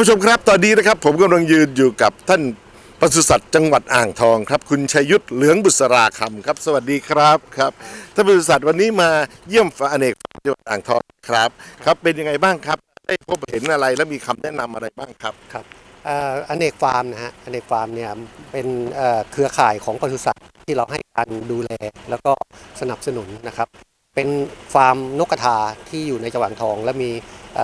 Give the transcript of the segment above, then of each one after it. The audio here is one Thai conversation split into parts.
านผู้ชมครับ ตอนนี้นะครับ ผมกำลังยืนอยู่กับท่านปศุสัตว์จังหวัดอ่างทองครับ คุณชัยยุทธเหลืองบุษราคำครับ สวัสดีครับครับท่านปศุสัตว์วันนี้มาเยี่ยมฟาร์มอเนกจังหวัดอ่างทองครับครับ เป็นยังไงบ้างครับ ได้พบเห็นอะไรและมีคำแนะนำอะไรบ้างครับครับอเนกฟาร์มนะฮะอเนกฟาร์มเนี่ยเป็นเครือข่ายของปศุสัตว์ที่เราให้การดูแลแล้วก็สนับสนุนนะครับ เป็นฟาร์มนกกระทาที่อยู่ในจังหวัดทอง และมีอ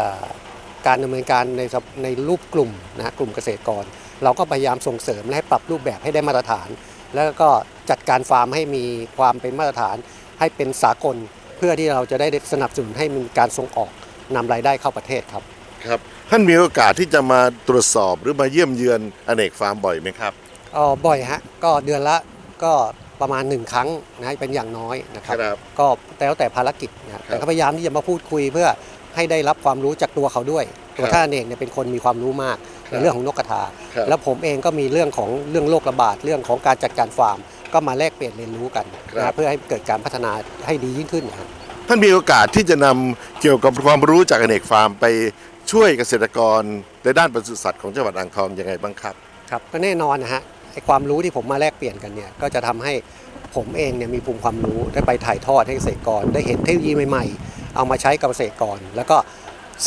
การดำเนินการในสภในรูปกลุ่มนะฮะกลุ่มเกษตรกร เราก็พยายามส่งเสริมและให้ปรับรูปแบบให้ได้มาตรฐาน แล้วก็จัดการฟาร์มให้มีความเป็นมาตรฐาน ให้เป็นสากล เพื่อที่เราจะได้สนับสนุนให้มีการส่งออกนำรายได้เข้าประเทศครับครับท่านมีโอกาสที่จะมาตรวจสอบหรือมาเยี่ยมเยือนอเนกฟาร์มบ่อยไหมครับอ๋อบ่อยฮะก็เดือนละก็ประมาณหนึ่งครั้งนะเป็นอย่างน้อยนะครับครับ ก็แล้วแต่ภารกิจนะแต่ก็พยายามที่จะมาพูดคุยเพื่อ ให้ได้รับความรู้จากตัวเขาด้วย ตัวครับท่านเองเนี่ยเป็นคนมีความรู้มากคในรับเรื่องของนกกระทา ครับแล้วผมเองก็มีเรื่องของเรื่องโรคระบาดเรื่องของการจัดการฟาร์ม ก็มาแลกเปลี่ยนเรียนรู้กันครับ นะเพื่อให้เกิดการพัฒนาให้ดียิ่งขึ้นนะครับ ท่านมีโอกาสที่จะนำเกี่ยวกับความรู้จากอเนกฟาร์มไปช่วยเกษตรกรในด้านปศุสัตว์ของจังหวัดอ่างทองยังไงบ้างครับ ครับก็แน่นอนนะฮะไอความรู้ที่ผมมาแลกเปลี่ยนกันเนี่ยก็จะทำให้ผมเองเนี่ยมีภูมิความรู้ได้ไปถ่ายทอดให้เกษตรกรได้เห็นเทคโนโลยีใหม่ๆ เอามาใช้กับเกษตรกร แล้วก็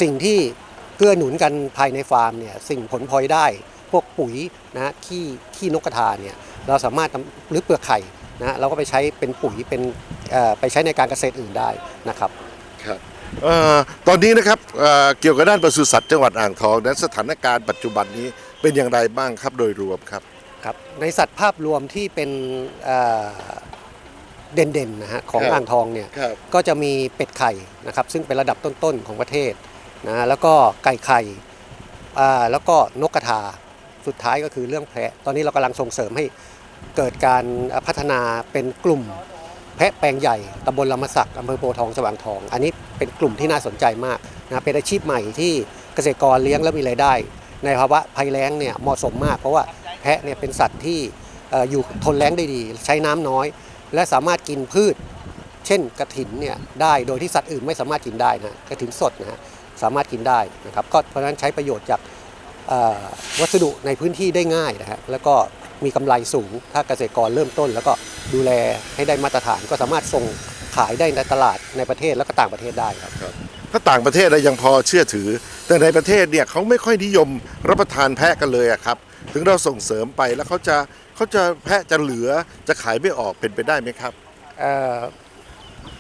สิ่งที่เกื้อหนุนกันภายในฟาร์มเนี่ยสิ่งผลพลอยได้ พวกปุ๋ยนะฮะขี้ขี้นกกระทาเนี่ยเราสามารถทำหรือเปลือกไข่นะฮะเราก็ไปใช้เป็นปุ๋ยเป็นเอ่อไปใช้ในการเกษตรอื่นได้นะครับครับเอ่อตอนนี้นะครับเอ่อเกี่ยวกับด้านปศุสัตว์จังหวัดอ่างทองนั้นสถานการณ์ปัจจุบันนี้เป็นอย่างไรบ้างครับโดยรวมครับครับในสัตว์ภาพรวมที่เป็น เอ่อเด่นๆนะฮะของครับอ่างทองเนี่ยครับก็จะมีเป็ดไข่นะครับซึ่งเป็นระดับต้นๆของประเทศนะแล้วก็ไก่ไข่อ่าแล้วก็นกกระทาสุดท้ายก็คือเรื่องแพะ ตอนนี้เรากำลังส่งเสริมให้เกิดการพัฒนาเป็นกลุ่มแพะแปลงใหญ่ตำบลลำมะสักอำเภอโพธิ์ทองสว่างทอง อันนี้เป็นกลุ่มที่น่าสนใจมากนะเป็นอาชีพใหม่ที่เกษตรกรเลี้ยงแล้วมีรายได้ ในภาวะภัยแล้งเนี่ยเหมาะสมมาก เพราะว่าแพะเนี่ยเป็นสัตว์ที่เอ่ออยู่ทนแล้งได้ดี ใช้น้ำน้อย และสามารถกินพืช เช่นกระถินเนี่ยได้โดยที่สัตว์อื่นไม่สามารถกินได้นะกระถินสดนะฮะสามารถกินได้นะครับก็เพราะฉะนั้นใช้ประโยชน์จากวัสดุในพื้นที่ได้ง่ายนะฮะแล้วก็มีกำไรสูง ถ้าเกษตรกรเริ่มต้น แล้วก็ดูแลให้ได้มาตรฐานก็สามารถส่งขายได้ในตลาดในประเทศแล้วก็ต่างประเทศได้ครับถ้าต่างประเทศเรายังพอเชื่อถือ แต่ในประเทศเนี่ยเขาไม่ค่อยนิยมรับประทานแพะกันเลยครับ ถึงเราส่งเสริมไปแล้วเขาจะเขาจะแพะจะเหลือจะขายไม่ออกเป็นไปได้ไหมครับ เอ่อ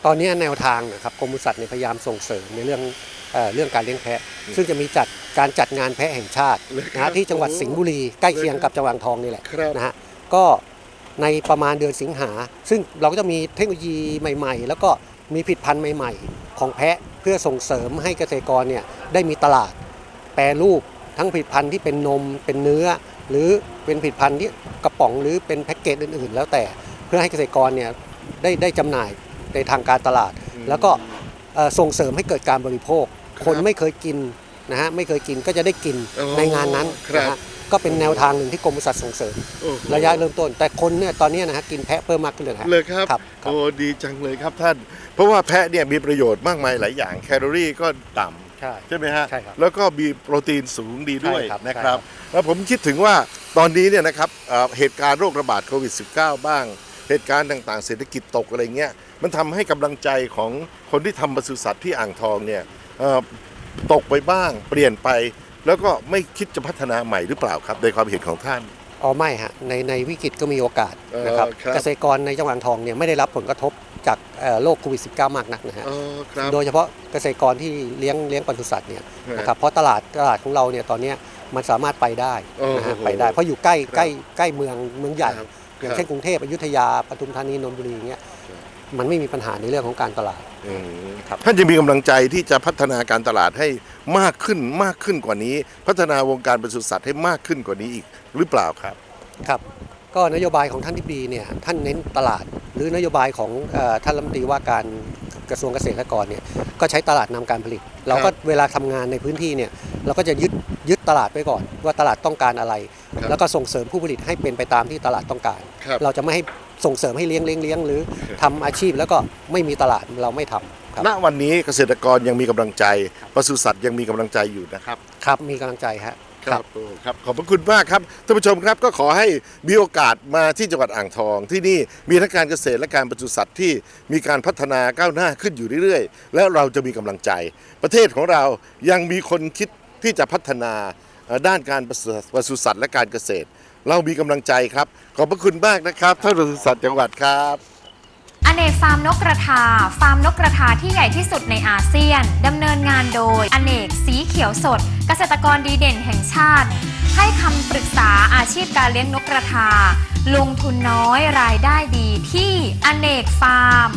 ตอนนี้แนวทางนะครับกรมปศุสัตว์เนี่ยพยายามส่งเสริมในเรื่องเอ่อเรื่องการเลี้ยงแพะ ซึ่งจะมีจัดการจัดงานแพะแห่งชาติเลยครับนะฮะที่จังหวัดสิงห์บุรีใกล้เคียงกับจังหวัดอ่างทองนี่แหละครับ นะฮะก็ในประมาณเดือนสิงหา ซึ่งเราก็จะมีเทคโนโลยีใหม่ ๆ แล้วก็มีผลิตภัณฑ์ใหม่ ๆ ของแพะเพื่อส่งเสริมให้เกษตรกรเนี่ยได้มีตลาด แปรรูปทั้งผลิตภัณฑ์ที่เป็นนมเป็นเนื้อ หรือเป็นผลิตภัณฑ์ที่กระป๋องหรือเป็นแพ็กเกจอื่นๆ แล้วแต่เพื่อให้เกษตรกรเนี่ยได้ได้จำหน่ายในทางการตลาด แล้วก็เอ่อส่งเสริมให้เกิดการบริโภค คนไม่เคยกินนะฮะไม่เคยกินก็จะได้กินอ๋อในงานนั้นครับ นะฮะก็เป็นแนวทางหนึ่งที่กรมปศุสัตว์ส่งเสริม โอ้โหระยะเริ่มต้น แต่คนเนี่ยตอนเนี้ยนะฮะกินแพะเพิ่มมากขึ้นเลยนะฮะเลยครับ ครับครับ โอ้ดีจังเลยครับท่าน เพราะว่าแพะเนี่ยมีประโยชน์มากมายหลายอย่าง แคลอรี่ก็ต่ำ ใช่ใช่ไหมฮะใช่ครับแล้วก็มีโปรตีนสูงดีด้วยใช่ครับนะครับใช่ครับแล้วผมคิดถึงว่าตอนนี้เนี่ยนะครับเอ่อเหตุการณ์โรคระบาดโควิด -19 บ้าง เหตุการณ์ต่างๆ เศรษฐกิจตกอะไรเงี้ยมันทำให้กำลังใจของคนที่ทำปศุสัตว์ที่อ่างทองเนี่ยเอ่อตกไปบ้างเปลี่ยนไป แล้วก็ไม่คิดจะพัฒนาใหม่หรือเปล่าครับในความเห็นของท่าน อ๋อไม่ฮะในในวิกฤตก็มีโอกาสนะครับเออครับ เกษตรกรในจังหวัดอ่างทองเนี่ยไม่ได้รับผลกระทบ จากเอ่อโรคโควิด -19 มากนักนะฮะอ๋อครับโดยเฉพาะเกษตรกรที่เลี้ยงเลี้ยงปศุสัตว์เนี่ยฮะนะครับเพราะตลาดตลาดของเราเนี่ยตอนเนี้ยมันสามารถไปได้โอ้โหนะฮะไปได้ เพราะอยู่ใกล้ครับใกล้ใกล้เมืองเมืองใหญ่ครับอย่างเช่นกรุงเทพอยุธยาปทุมธานีนนทบุรีอย่างเงี้ยครับมันไม่มีปัญหาในเรื่องของการตลาดอืมครับท่านจะมีกำลังใจที่จะพัฒนาการตลาดให้มากขึ้นมากขึ้นกว่านี้ พัฒนาวงการปศุสัตว์ให้มากขึ้นกว่านี้อีกหรือเปล่าครับครับ ก็นโยบายของท่านที่ดีเนี่ยท่านเน้นตลาด หรือนโยบายของเออท่านรัฐมนตรีว่าการกระทรวงเกษตรและกรเนี่ยก็ใช้ตลาดนำการผลิต เราก็เวลาทำงานในพื้นที่เนี่ยเราก็จะยึดยึดตลาดไว้ก่อน ว่าตลาดต้องการอะไรครับแล้วก็ส่งเสริมผู้ผลิตให้เป็นไปตามที่ตลาดต้องการครับเราจะไม่ให้ส่งเสริมให้เลี้ยงเลี้ยงเลี้ยงหรือทำอาชีพแล้วก็ไม่มีตลาดเราไม่ทำครับณวันนี้เกษตรกรยังมีกำลังใจปศุสัตว์ยังมีกำลังใจอยู่นะครับ ครับมีกำลังใจฮะ ครับโอ้ครับขอบพระคุณมากครับท่านผู้ชมครับก็ขอให้มีโอกาสมาที่จังหวัดอ่างทอง ที่นี่มีทั้งการเกษตรและการปศุสัตว์ที่มีการพัฒนาก้าวหน้าขึ้นอยู่เรื่อยๆ แล้วเราจะมีกำลังใจ ประเทศของเรายังมีคนคิดที่จะพัฒนาเอ่อด้านการปศุปศุสัตว์และการเกษตร เรามีกำลังใจครับ ขอบพระคุณมากนะครับท่านปศุสัตว์จังหวัดครับ อเนกฟาร์มนกกระทา ฟาร์มนกกระทาที่ใหญ่ที่สุดในอาเซียนดำเนินงานโดย อเนกสีเขียวสด เกษตรกรดีเด่นแห่งชาติ ให้คำปรึกษาอาชีพการเลี้ยงนกกระทา ลงทุนน้อยรายได้ดีที่อเนกฟาร์ม